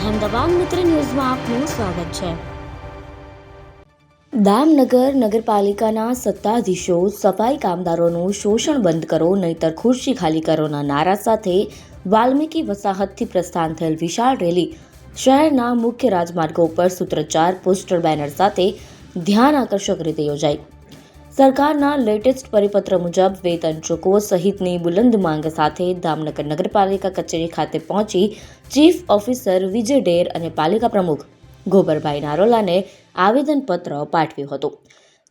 અહેમદાબાદ મિત્ર ન્યૂઝમાં આપનું સ્વાગત છે. દામનગર નગરપાલિકાના સત્તાધીશો, સફાઈ કામદારોનું શોષણ બંધ કરો, નહીતર ખુરશી ખાલી કરોના નારા સાથે વાલ્મીકી વસાહતથી પ્રસ્થાન થયેલ વિશાળ રેલી શહેરના મુખ્ય રાજમાર્ગો ઉપર સૂત્રોચ્ચાર, પોસ્ટર, બેનર સાથે ધ્યાન આકર્ષક રીતે યોજાઈ. સરકારના લેટેસ્ટ પરિપત્ર મુજબ વેતન ચૂકવો સહિતની બુલંદ માંગ સાથે દામનગર નગરપાલિકા કચેરી ખાતે પહોંચી ચીફ ઓફિસર વિજય ડેર અને પાલિકા પ્રમુખ ગોબરભાઈ નારોલાને આવેદનપત્ર પાઠવ્યું હતું.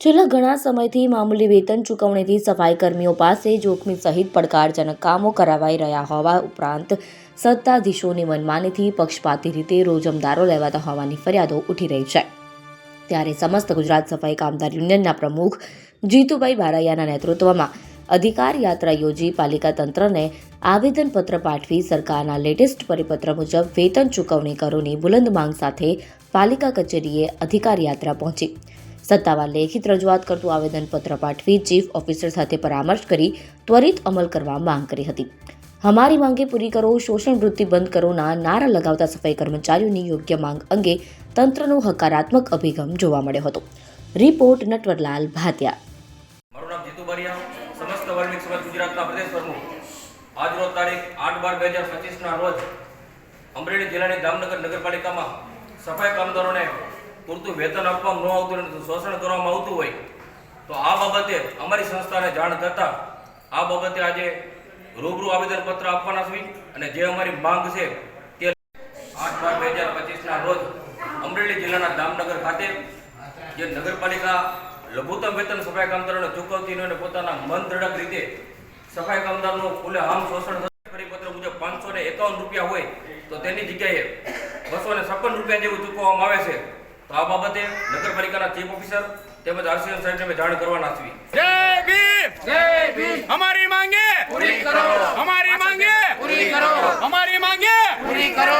છેલ્લા ઘણા સમયથી મામૂલી વેતન ચૂકવણીથી સફાઈ કર્મીઓ પાસે જોખમી સહિત પડકારજનક કામો કરાવાઈ રહ્યા હોવા ઉપરાંત સત્તાધીશોની મનમાનીથી પક્ષપાતી રીતે રોજમદારો લેવાતા હોવાની ફરિયાદો ઉઠી રહી છે. ત્યારે સમસ્ત ગુજરાત સફાઈ કામદાર યુનિયનના પ્રમુખ જીતુભાઈ બારાયાના નેતૃત્વમાં અધિકાર યાત્રા યોજી પાલિકા તંત્રને આવેદનપત્ર પાઠવી સરકારના લેટેસ્ટ પરિપત્ર મુજબ વેતન ચૂકવણી કરોની બુલંદ માંગ સાથે પાલિકા કચેરીએ અધિકાર યાત્રા પહોંચી. સત્તાવાર લેખિત રજૂઆત કરતું આવેદનપત્ર પાઠવી ચીફ ઓફિસર સાથે પરામર્શ કરી ત્વરિત અમલ કરવા માંગ કરી હતી. હમારી માંગે પૂરી કરો, શોષણ વૃત્તિ બંધ કરોના નારા લગાવતા સફાઈ કર્મચારીઓની યોગ્ય માંગ અંગે તંત્રનો હકારાત્મક અભિગમ જોવા મળ્યો હતો. રિપોર્ટ નટવરલાલ ભાતિયા. મારું નામ જીતુ બારિયા, સમસ્ત વર્ણિક સમાજ ગુજરાતના પ્રદેશ પ્રમુખ. આજ રોજ તારીખ આઠ બાર બે હજાર પચીસના રોજ અમરેલી જિલ્લાની જામનગર નગરપાલિકામાં સફાઈ કામદારોને પૂરતું વેતન આપવામાં ન આવતું શોષણ કરવામાં આવતું હોય, તો આ બાબતે અમારી સંસ્થાને જાણ થતાં આ બાબતે આજે રૂબરૂ આવેદનપત્ર આપવાના છે અને જે અમારી માંગ છે તે આઠ બાર બે હજાર પચીસના રોજ અમરેલી જિલ્લાના દામનગર ખાતે જે નગરપાલિકા લઘુત્તમ વેતન સફાઈ કામદારોને ચૂકવતી અને પોતાના મન રીતે સફાઈ કામદારનું ખુલ્લે આમ શોષણ પરિપત્ર મુજબ પાંચસો ને એકાવન રૂપિયા હોય તો તેની જગ્યાએ બસો ને છપ્પન રૂપિયા જેવું ચૂકવવામાં આવે છે. તો આ બાબતે નગરપાલિકાના ચીફ ઓફિસર તેમજ આરસીએમ સાહેબને મેં જાણ કરવાના છીએ જય ભીમ જય ભીમ! અમારી માંગે! પૂરી કરો! અમારી માંગે! પૂરી કરો! અમારી માંગે! પૂરી કરો!